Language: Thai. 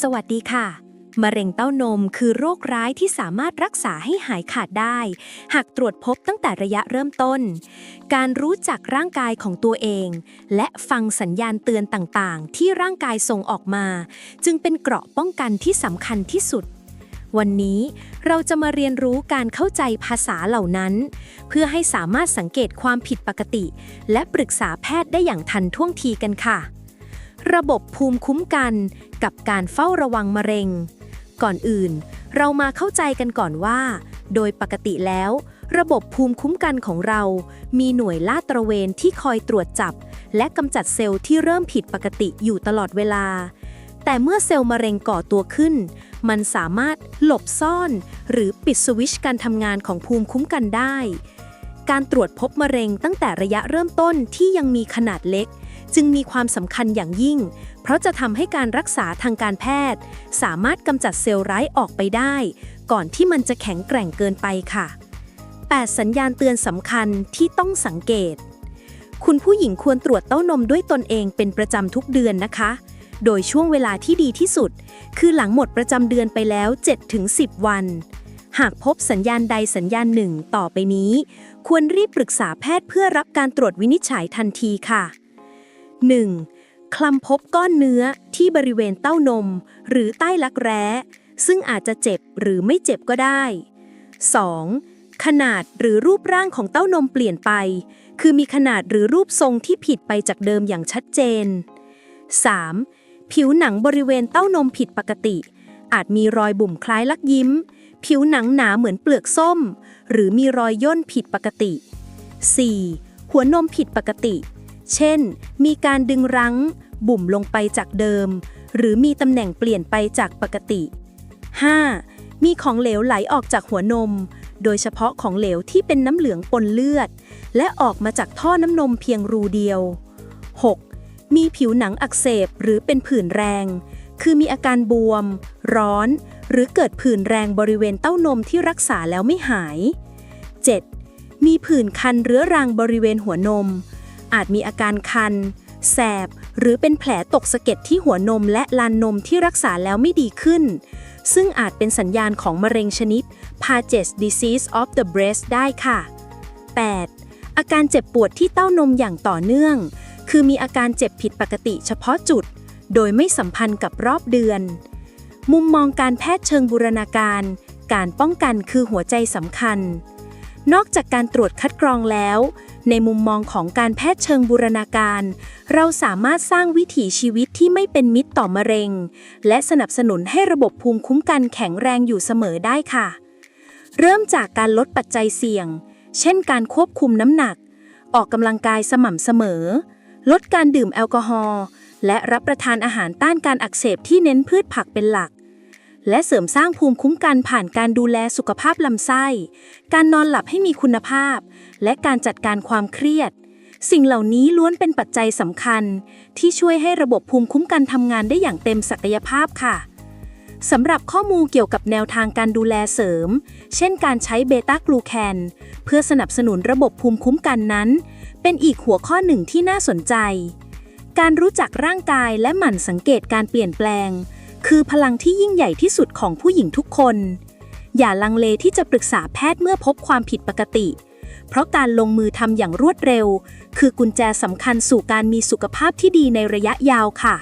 สวัสดีค่ะ มะเร็งเต้านมคือโรคร้ายที่สามารถรักษาให้หายขาดได้ หากตรวจพบตั้งแต่ระยะเริ่มต้น การรู้จักร่างกายของตัวเอง และฟังสัญญาณเตือนต่างๆ ที่ร่างกายส่งออกมา จึงเป็นเกราะป้องกันที่สำคัญที่สุด วันนี้เราจะมาเรียนรู้การเข้าใจภาษาเหล่านั้น เพื่อให้สามารถสังเกตความผิดปกติ และปรึกษาแพทย์ได้อย่างทันท่วงทีกันค่ะ ระบบภูมิคุ้มกัน กับการเฝ้าระวังมะเร็ง ก่อนอื่น เรามาเข้าใจกันก่อนว่า โดยปกติแล้ว ระบบภูมิคุ้มกันของเรา มีหน่วยลาดตระเวนที่คอยตรวจจับ และกำจัดเซลล์ที่เริ่มผิดปกติอยู่ตลอดเวลา แต่เมื่อเซลล์มะเร็งก่อตัวขึ้น มันสามารถหลบซ่อน หรือปิดสวิชการทำงานของภูมิคุ้มกันได้ การตรวจพบมะเร็งตั้งแต่ระยะเริ่มต้นที่ยังมีขนาดเล็ก จึงมีความสำคัญอย่างยิ่ง เพราะจะทำให้การรักษาทางการแพทย์ สามารถกำจัดเซลล์ร้ายออกไปได้ ก่อนที่มันจะแข็งแกร่งเกินไปค่ะ 8 สัญญาณเตือนสำคัญที่ต้องสังเกต คุณผู้หญิงควรตรวจเต้านมด้วยตนเองเป็นประจำทุกเดือนนะคะ โดยช่วงเวลาที่ดีที่สุด คือหลังหมดประจำเดือนไปแล้ว 7-10 วันหากพบสัญญาณใดสัญญาณหนึ่งต่อไปนี้ ควรรีบปรึกษาแพทย์เพื่อรับการตรวจวินิจฉัยทันทีค่ะ 1. คลำพบก้อนเนื้อที่บริเวณเต้านม หรือใต้รักแร้ ซึ่งอาจจะเจ็บหรือไม่เจ็บก็ได้ 2. ขนาดหรือรูปร่างของเต้านมเปลี่ยนไป คือมีขนาดหรือรูปทรงที่ผิดไปจากเดิมอย่างชัดเจน 3. ผิวหนังบริเวณเต้านมผิดปกติ อาจมีรอยบุ่มคล้ายลักยิ้ม ผิวหนังหนาเหมือนเปลือกส้ม หรือมีรอยย่นผิดปกติ 4. หัวนมผิดปกติ เช่น มีการดึงรั้ง บุ่มลงไปจากเดิม หรือมีตำแหน่งเปลี่ยนไปจากปกติ 5. มีของเหลวไหลออกจากหัวนม โดยเฉพาะของเหลวที่เป็นน้ำเหลืองปนเลือด และออกมาจากท่อน้ำนมเพียงรูเดียว 6. มีผิวหนังอักเสบหรือเป็นผื่นแรง คือมีอาการบวม ร้อน หรือเกิดผื่นแรงบริเวณเต้านมที่รักษาแล้วไม่หาย 7. มีผื่นคันเรื้อรังบริเวณหัวนม อาจมีอาการคัน แสบ หรือเป็นแผลตกสะเก็ดที่หัวนมและลานนมที่รักษาแล้วไม่ดีขึ้น ซึ่งอาจเป็นสัญญาณของมะเร็งชนิด Paget's disease of the breast ได้ค่ะ 8. อาการเจ็บปวดที่เต้านมอย่างต่อเนื่อง คือมีอาการเจ็บผิดปกติเฉพาะจุด โดยไม่สัมพันธ์กับรอบเดือน มุมมองการแพทย์เชิงบูรณาการ การป้องกันคือหัวใจสำคัญ นอกจากการตรวจคัดกรองแล้ว ในมุมมองของการแพทย์เชิงบูรณาการ เราสามารถสร้างวิถีชีวิตที่ไม่เป็นมิตรต่อมะเร็ง และสนับสนุนให้ระบบภูมิคุ้มกันแข็งแรงอยู่เสมอได้ค่ะ เริ่มจากการลดปัจจัยเสี่ยง เช่นการควบคุมน้ำหนัก ออกกำลังกายสม่ำเสมอ ลดการดื่มแอลกอฮอล์และรับประทานอาหารต้านการอักเสบที่เน้นพืชผักเป็นหลัก และเสริมสร้างภูมิคุ้มกันผ่านการดูแลสุขภาพลำไส้ การนอนหลับให้มีคุณภาพ และการจัดการความเครียด สิ่งเหล่านี้ล้วนเป็นปัจจัยสำคัญ ที่ช่วยให้ระบบภูมิคุ้มกันทำงานได้อย่างเต็มศักยภาพค่ะสำหรับข้อมูลเกี่ยวกับแนวทางการดูแลเสริม เช่นการใช้เบต้ากลูแคน เพื่อสนับสนุนระบบภูมิคุ้มกันนั้น เป็นอีกหัวข้อหนึ่งที่น่าสนใจ การรู้จักร่างกายและหมั่นสังเกตการเปลี่ยนแปลง คือพลังที่ยิ่งใหญ่ที่สุดของผู้หญิงทุกคน อย่าลังเลที่จะปรึกษาแพทย์เมื่อพบความผิดปกติ เพราะการลงมือทำอย่างรวดเร็ว คือกุญแจสำคัญสู่การมีสุขภาพที่ดีในระยะยาวค่ะ